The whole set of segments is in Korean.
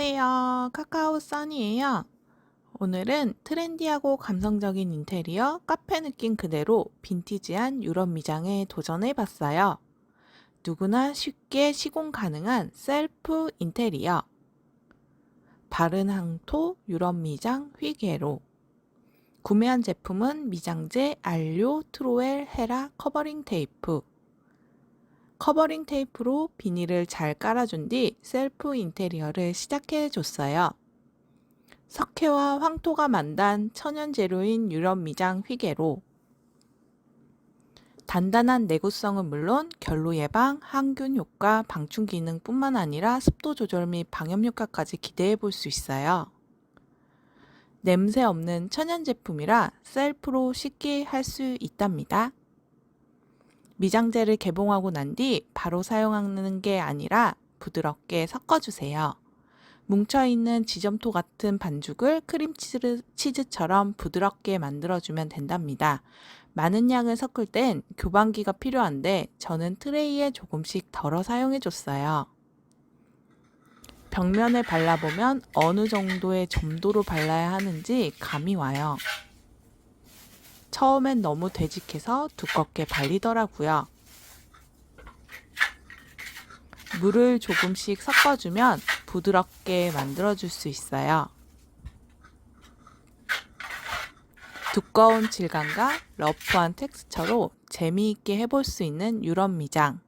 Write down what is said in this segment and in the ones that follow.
안녕하세요. 카카오 써니예요. 오늘은 트렌디하고 감성적인 인테리어, 카페 느낌 그대로 빈티지한 유럽 미장에 도전해 봤어요. 누구나 쉽게 시공 가능한 셀프 인테리어. 바른 항토 유럽 미장 휘게로. 구매한 제품은 미장제 알료 트로엘 헤라 커버링 테이프. 커버링 테이프로 비닐을 잘 깔아준 뒤 셀프 인테리어를 시작해 줬어요. 석회와 황토가 만단 천연 재료인 유럽 미장 휘게로 단단한 내구성은 물론 결로 예방, 항균 효과, 방충 기능뿐만 아니라 습도 조절 및 방염 효과까지 기대해 볼 수 있어요. 냄새 없는 천연 제품이라 셀프로 쉽게 할 수 있답니다. 미장제를 개봉하고 난 뒤 바로 사용하는 게 아니라 부드럽게 섞어주세요. 뭉쳐있는 지점토 같은 반죽을 크림치즈처럼 부드럽게 만들어주면 된답니다. 많은 양을 섞을 땐 교반기가 필요한데 저는 트레이에 조금씩 덜어 사용해줬어요. 벽면에 발라보면 어느 정도의 점도로 발라야 하는지 감이 와요. 처음엔 너무 되직해서 두껍게 발리더라고요. 물을 조금씩 섞어주면 부드럽게 만들어줄 수 있어요. 두꺼운 질감과 러프한 텍스처로 재미있게 해볼 수 있는 유럽 미장.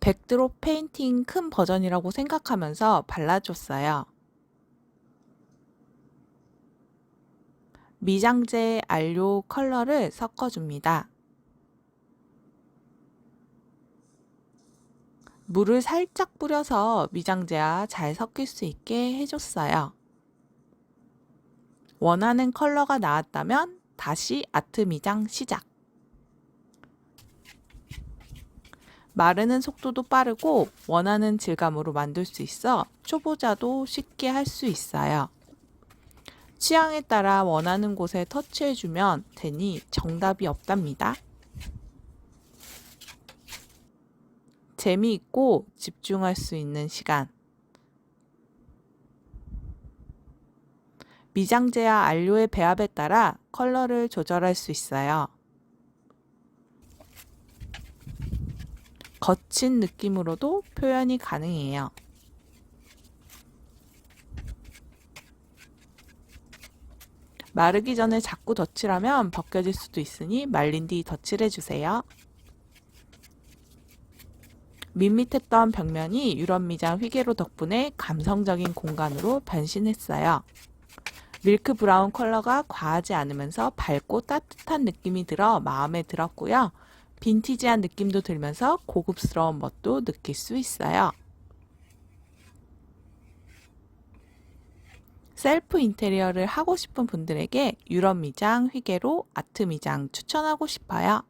백드롭 페인팅 큰 버전이라고 생각하면서 발라줬어요. 미장제 안료 컬러를 섞어줍니다. 물을 살짝 뿌려서 미장제와 잘 섞일 수 있게 해줬어요. 원하는 컬러가 나왔다면 다시 아트 미장 시작. 마르는 속도도 빠르고 원하는 질감으로 만들 수 있어 초보자도 쉽게 할 수 있어요. 취향에 따라 원하는 곳에 터치해주면 되니 정답이 없답니다. 재미있고 집중할 수 있는 시간. 미장제와 안료의 배합에 따라 컬러를 조절할 수 있어요. 거친 느낌으로도 표현이 가능해요. 마르기 전에 자꾸 덧칠하면 벗겨질 수도 있으니 말린 뒤 덧칠해주세요. 밋밋했던 벽면이 유럽 미장 휘게로 덕분에 감성적인 공간으로 변신했어요. 밀크 브라운 컬러가 과하지 않으면서 밝고 따뜻한 느낌이 들어 마음에 들었고요. 빈티지한 느낌도 들면서 고급스러운 멋도 느낄 수 있어요. 셀프 인테리어를 하고 싶은 분들에게 유럽 미장 휘게로 아트 미장 추천하고 싶어요.